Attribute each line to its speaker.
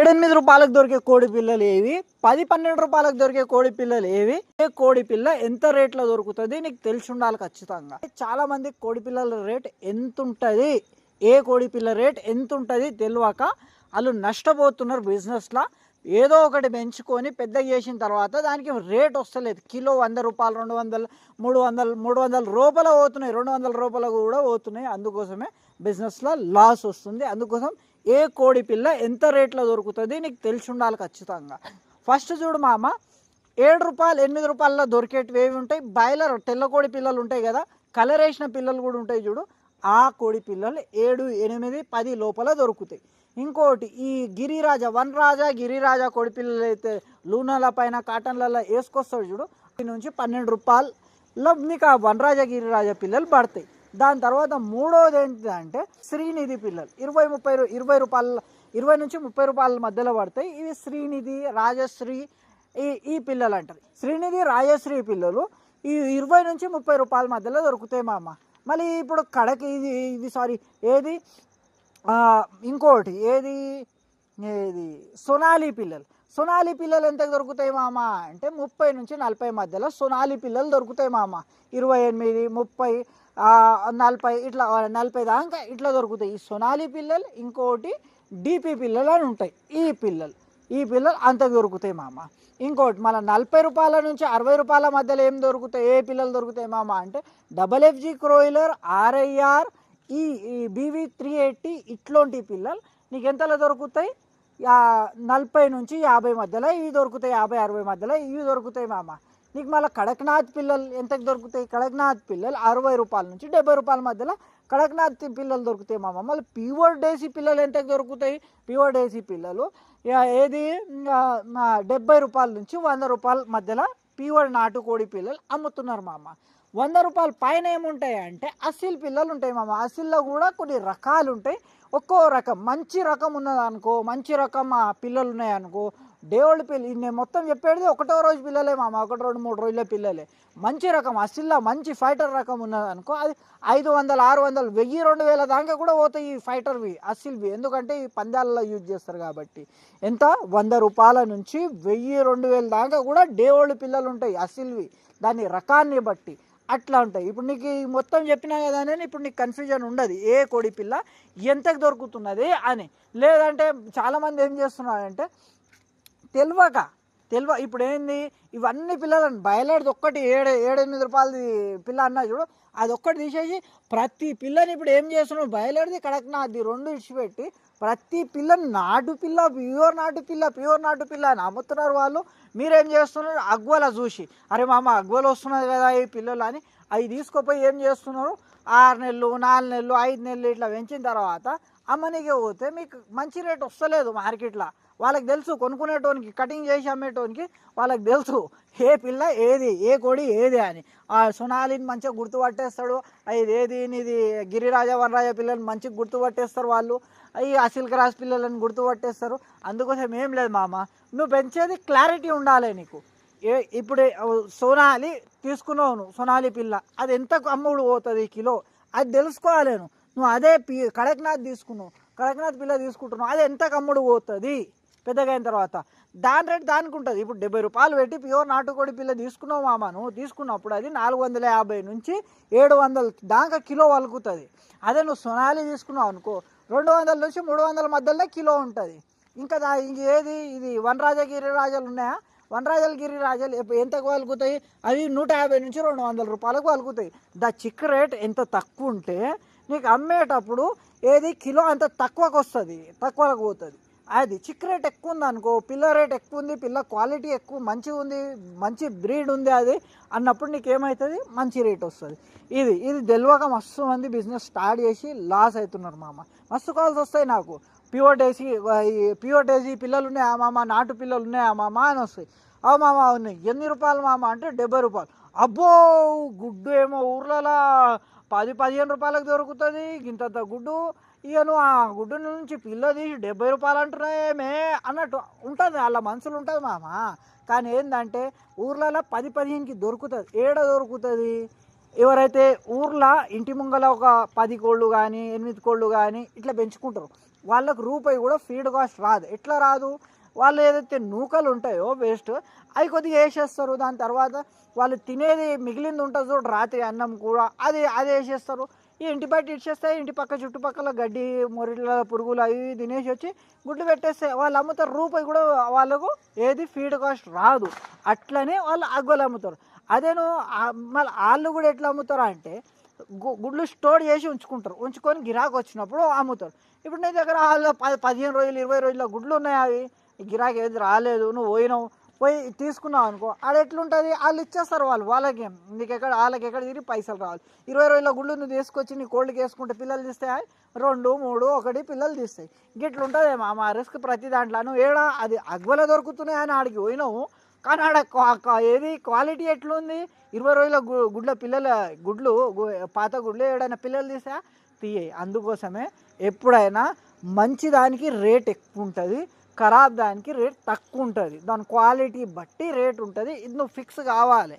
Speaker 1: ఏడెనిమిది రూపాయలకు దొరికే కోడి పిల్లలు ఏవి? పది పన్నెండు రూపాయలకు దొరికే కోడి పిల్లలు ఏవి? ఏ కోడి పిల్ల ఎంత రేట్లో దొరుకుతుంది? నీకు తెలిసి ఉండాలి ఖచ్చితంగా. చాలా మంది కోడి పిల్లల రేట్ ఎంత ఉంటుంది ఏ కోడి పిల్ల రేట్ ఎంత ఉంటుంది తెలియక వాళ్ళు నష్టపోతున్నారు బిజినెస్లో. ఏదో ఒకటి పెంచుకొని పెద్ద చేసిన తర్వాత దానికి రేట్ వస్తలేదు. కిలో వంద రూపాయలు రెండు వందలు మూడు వందలు మూడు వందల రూపాయలు పోతున్నాయి. రెండు వందల రూపాయలు కూడా పోతున్నాయి. అందుకోసమే బిజినెస్లో లాస్ వస్తుంది. అందుకోసం ఏ కోడి పిల్ల ఎంత రేట్లో దొరుకుతుంది నీకు తెలిసి ఉండాలి ఖచ్చితంగా. ఫస్ట్ చూడు మామ ఏడు రూపాయలు ఎనిమిది రూపాయల్లో దొరికేటివి ఏవి ఉంటాయి? బాయిలర్ తెల్ల కోడి పిల్లలు ఉంటాయి కదా కలర్ వేసిన పిల్లలు కూడా ఉంటాయి చూడు. ఆ కోడి పిల్లలు ఏడు ఎనిమిది పది లోపల దొరుకుతాయి. ఇంకోటి ఈ గిరిరాజా వన్ రాజా గిరిరాజా కోడి పిల్లలు అయితే లూనాల పైన కాటన్లలో వేసుకొస్తాడు చూడు. నుంచి పన్నెండు రూపాయల్లో మీకు ఆ వన్ రాజా గిరిరాజా పిల్లలు పడతాయి. దాని తర్వాత మూడోది ఏంటిదంటే శ్రీనిధి పిల్లలు. ఇరవై ముప్పై ఇరవై రూపాయల ఇరవై నుంచి ముప్పై రూపాయల మధ్యలో పడతాయి. ఇవి శ్రీనిధి రాజశ్రీ ఈ ఈ పిల్లలు అంటారు శ్రీనిధి రాజశ్రీ పిల్లలు ఈ ఇరవై నుంచి ముప్పై రూపాయల మధ్యలో దొరుకుతాయి మామ. మళ్ళీ ఇప్పుడు కడకి ఇది ఇది సారీ ఏది? ఇంకోటి ఏది? ఏది? సొనాలి పిల్లలు. సొనాలి పిల్లలు ఎంత దొరుకుతాయి మామ? అంటే ముప్పై నుంచి నలభై మధ్యలో సొనాలి పిల్లలు దొరుకుతాయి మామ. ఇరవై ఎనిమిది ముప్పై నలభై ఇట్లా నలభై దాకా ఇట్లా దొరుకుతాయి. ఈ సొనాలి పిల్లలు ఇంకోటి డిపి పిల్లలు అని ఉంటాయి. ఈ పిల్లలు ఈ పిల్లలు అంత దొరుకుతాయి మామ. ఇంకోటి మన నలభై రూపాయల నుంచి అరవై రూపాయల మధ్యలో ఏం దొరుకుతాయి? ఏ పిల్లలు దొరుకుతాయి మామ? అంటే డబల్ ఎఫ్జి క్రోయిలర్ ఆర్ఐఆర్ ఈ బీవీ త్రీ ఎయిటీ ఇట్లాంటి పిల్లలు నీకు ఎంతలో దొరుకుతాయి? నలభై నుంచి యాభై మధ్యలో ఇవి దొరుకుతాయి యాభై అరవై మధ్యలో ఇవి దొరుకుతాయి మామ. నీకు మళ్ళీ కడక్నాథ్ పిల్లలు ఎంతకు దొరుకుతాయి? కడక్నాథ్ పిల్లలు అరవై రూపాయల నుంచి డెబ్బై రూపాయల మధ్యలో కడక్నాథ్ పిల్లలు దొరుకుతాయి మామ. మళ్ళీ ప్యూర్ డేసీ పిల్లలు ఎంతకు దొరుకుతాయి? ప్యూర్ డేసీ పిల్లలు ఏది? డెబ్బై రూపాయల నుంచి వంద రూపాయల మధ్యలో ప్యూర్ నాటుకోడి పిల్లలు అమ్ముతున్నారు మామ. వంద రూపాయల పైన ఏముంటాయి అంటే అసిల్ పిల్లలు ఉంటాయి మామ. అసిల్లో కూడా కొన్ని రకాలు ఉంటాయి ఒక్కో రకం. మంచి రకం ఉన్నదనుకో మంచి రకం ఆ పిల్లలు ఉన్నాయనుకో దేవుడి పిల్ల నేను మొత్తం చెప్పేది ఒకటో రోజు పిల్లలే మామ ఒకటి రెండు మూడు రోజుల పిల్లలే. మంచి రకం అసిల్లా మంచి ఫైటర్ రకం ఉన్నదనుకో అది ఐదు వందలు ఆరు వందలు వెయ్యి రెండు వేల దాకా కూడా పోతాయి ఈ ఫైటర్వి అసిల్వి ఎందుకంటే ఈ పందాలలో యూజ్ చేస్తారు కాబట్టి. ఎంత? వంద రూపాయల నుంచి వెయ్యి రెండు వేల దాకా కూడా డేవోళ్ళు పిల్లలు ఉంటాయి అసిల్వి దాని రకాన్ని బట్టి అట్లా ఉంటాయి. ఇప్పుడు నీకు ఈ మొత్తం చెప్పినా కదా అని ఇప్పుడు నీకు కన్ఫ్యూజన్ ఉండదు. ఏ కోడి పిల్ల ఎంతకు దొరుకుతున్నది అని. లేదంటే చాలామంది ఏం చేస్తున్నారంటే తెలియక తెలివ ఇప్పుడు ఏంది ఇవన్నీ పిల్లలను బయలాడిది ఒక్కటి ఏడు ఏడెనిమిది రూపాయలది పిల్ల అన్నా చూడు అది ఒక్కటి తీసేసి ప్రతి పిల్లని ఇప్పుడు ఏం చేస్తున్నావు? బయలాడిది కడక్నాథ్ది రెండు ఇచ్చిపెట్టి ప్రతి పిల్లని నాటు పిల్ల ప్యూర్ నాటు పిల్ల ప్యూర్ నాటు పిల్ల అని అమ్ముతున్నారు వాళ్ళు. మీరేం చేస్తున్నారు? అగ్వల చూసి అరే మామ అగ్వలు వస్తున్నది కదా ఈ పిల్లలు అని అవి తీసుకుపోయి ఏం చేస్తున్నారు? ఆరు నెలలు నాలుగు నెలలు ఐదు నెలలు ఇట్లా పెంచిన తర్వాత అమ్మనికే పోతే మీకు మంచి రేట్ వస్తలేదు మార్కెట్లో. వాళ్ళకి తెలుసు కొనుక్కునేటోనికి కటింగ్ చేసి అమ్మేటోనికి వాళ్ళకి తెలుసు ఏ పిల్ల ఏది ఏ కోడి ఏది అని. ఆ సునాలిని మంచిగా గుర్తుపట్టేస్తాడు ఇది ఏది ఇది గిరిరాజ వనరాజ పిల్లల్ని మంచిగా గుర్తుపట్టేస్తారు వాళ్ళు అవి అసిల్ క్రాస్ పిల్లలను గుర్తుపట్టేస్తారు. అందుకోసం ఏం లేదు మామ నువ్వు పెంచేది క్లారిటీ ఉండాలి నీకు. ఏ ఇప్పుడు సోనాలి తీసుకున్నావు నువ్వు సోనాలి పిల్ల అది ఎంత అమ్ముడు పోతుంది కిలో? అది తెలుసుకోవాలి నువ్వు అదే పి కడక్నాథ్ తీసుకున్నావు. కడక్నాథ్ పిల్ల తీసుకుంటున్నావు. అది ఎంత కమ్ముడు పోతుంది? పెద్దగా అయిన తర్వాత. దాని రేటు దానికి ఉంటుంది. ఇప్పుడు డెబ్బై రూపాయలు పెట్టి ప్యూర్ నాటుకోడి పిల్ల తీసుకున్నావు మామ నువ్వు తీసుకున్నప్పుడు అది నాలుగు వందల యాభై నుంచి ఏడు వందల దాకా కిలో వలుకుతుంది. అదే నువ్వు సొనాలి తీసుకున్నావు అనుకో రెండు వందల నుంచి మూడు వందల మధ్యలో కిలో ఉంటుంది. ఇంకా దా ఏది? ఇది వనరాజగిరి రాజాలు ఉన్నాయా? వనరాజల గిరి రాజాలు ఎంతకు వలుకుతాయి? అవి నూట యాభై నుంచి రెండు వందల రూపాయలకు వలుకుతాయి. దా చిక్ రేట్ ఎంత తక్కువ ఉంటే నీకు అమ్మేటప్పుడు ఏది కిలో అంత తక్కువకు వస్తుంది తక్కువకు పోతుంది. అది చిక్ రేట్ ఎక్కువ ఉంది అనుకో పిల్ల రేట్ ఎక్కువ ఉంది పిల్ల క్వాలిటీ ఎక్కువ మంచిగా ఉంది మంచి బ్రీడ్ ఉంది అది అన్నప్పుడు నీకు ఏమవుతుంది మంచి రేట్ వస్తుంది. ఇది ఇది తెలియక మస్తు మంది బిజినెస్ స్టార్ట్ చేసి లాస్ అవుతున్నారు మామ. మస్తు కాల్స్ వస్తాయి నాకు. ప్యూర్ డేసీ ప్యూర్ డేసీ పిల్లలు ఉన్నాయా మామ నాటు పిల్లలు ఉన్నాయా మామ అని వస్తాయి. అవు మామ ఉన్నాయి ఎన్ని రూపాయలు మామ? అంటే డెబ్బై రూపాయలు. అబ్బో గుడ్డు ఏమో ఊర్లలో పది పదిహేను రూపాయలకు దొరుకుతుంది. ఇంతంత గుడ్డు. ఇక నువ్వు ఆ గుడ్డు నుంచి పిల్ల తీసి డెబ్బై రూపాయలు అంటున్నాయేమే అన్నట్టు ఉంటుంది. వాళ్ళ మనసులు ఉంటుంది మామ. కానీ ఏంటంటే ఊర్లలో పది పదిహేనుకి దొరుకుతుంది. ఏడ దొరుకుతుంది? ఎవరైతే ఊర్లో ఇంటి ముంగల ఒక పది కోళ్ళు కానీ ఎనిమిది కోళ్ళు కానీ ఇట్లా పెంచుకుంటారు. వాళ్ళకు రూపాయి కూడా ఫీడ్ కాస్ట్ రాదు. ఎట్లా రాదు? వాళ్ళు ఏదైతే నూకలు ఉంటాయో వేస్ట్ అవి కొద్దిగా వేసేస్తారు. దాని తర్వాత వాళ్ళు తినేది మిగిలింది ఉంటుంది చూడు రాత్రి అన్నం కూడా అది అది వేసేస్తారు. ఈ ఇంటి బయట ఇచ్చేస్తే ఇంటి పక్క చుట్టుపక్కల గడ్డి మొరిట్ల పురుగులు అవి తినేసి వచ్చి గుడ్లు పెట్టేస్తే వాళ్ళు అమ్ముతారు. రూపాయి కూడా వాళ్ళకు ఏది ఫీడ్ కాస్ట్ రాదు. అట్లనే వాళ్ళు అగ్గోలు అమ్ముతారు. అదేను మళ్ళీ వాళ్ళు కూడా ఎట్లా అమ్ముతారు అంటే గు- గుడ్లు స్టోర్ చేసి ఉంచుకుంటారు. ఉంచుకొని గిరాకు వచ్చినప్పుడు అమ్ముతారు. ఇప్పుడు నీ దగ్గర వాళ్ళు పది పదిహేను రోజులు ఇరవై రోజుల గుడ్లు ఉన్నాయి అవి. గిరాకీ ఏది రాలేదు నువ్వు పోయినావు పోయి తీసుకున్నావు అనుకో అది ఎట్లుంటుంది? వాళ్ళు ఇచ్చేస్తారు వాళ్ళు వాళ్ళకి. నీకు ఎక్కడ వాళ్ళకి ఎక్కడ తిరిగి పైసలు రావాలి. ఇరవై రోజుల గుళ్ళు నువ్వు తీసుకొచ్చి నీ కోళ్ళకి వేసుకుంటే పిల్లలు తీస్తాయి రెండు మూడు ఒకటి పిల్లలు తీస్తాయి. గిట్లుంటుంది మా రిస్క్ ప్రతి దాంట్లో. నువ్వు ఏడా అది అగ్వల దొరుకుతున్నాయి అని ఆడికి పోయినావు. కానీ ఆడ ఏది క్వాలిటీ ఎట్లుంది? ఇరవై రోజుల గు- గుడ్ల పిల్లల గుడ్లు పాత గుడ్లు ఏడైనా పిల్లలు తీసా? తీయ. అందుకోసమే ఎప్పుడైనా మంచి దానికి రేట్ ఎక్కువ ఉంటుంది. ఖరాబ్ దానికి రేట్ తక్కువ ఉంటుంది దాని క్వాలిటీ బట్టి రేట్ ఉంటుంది. ఇది నువ్వు ఫిక్స్ కావాలి.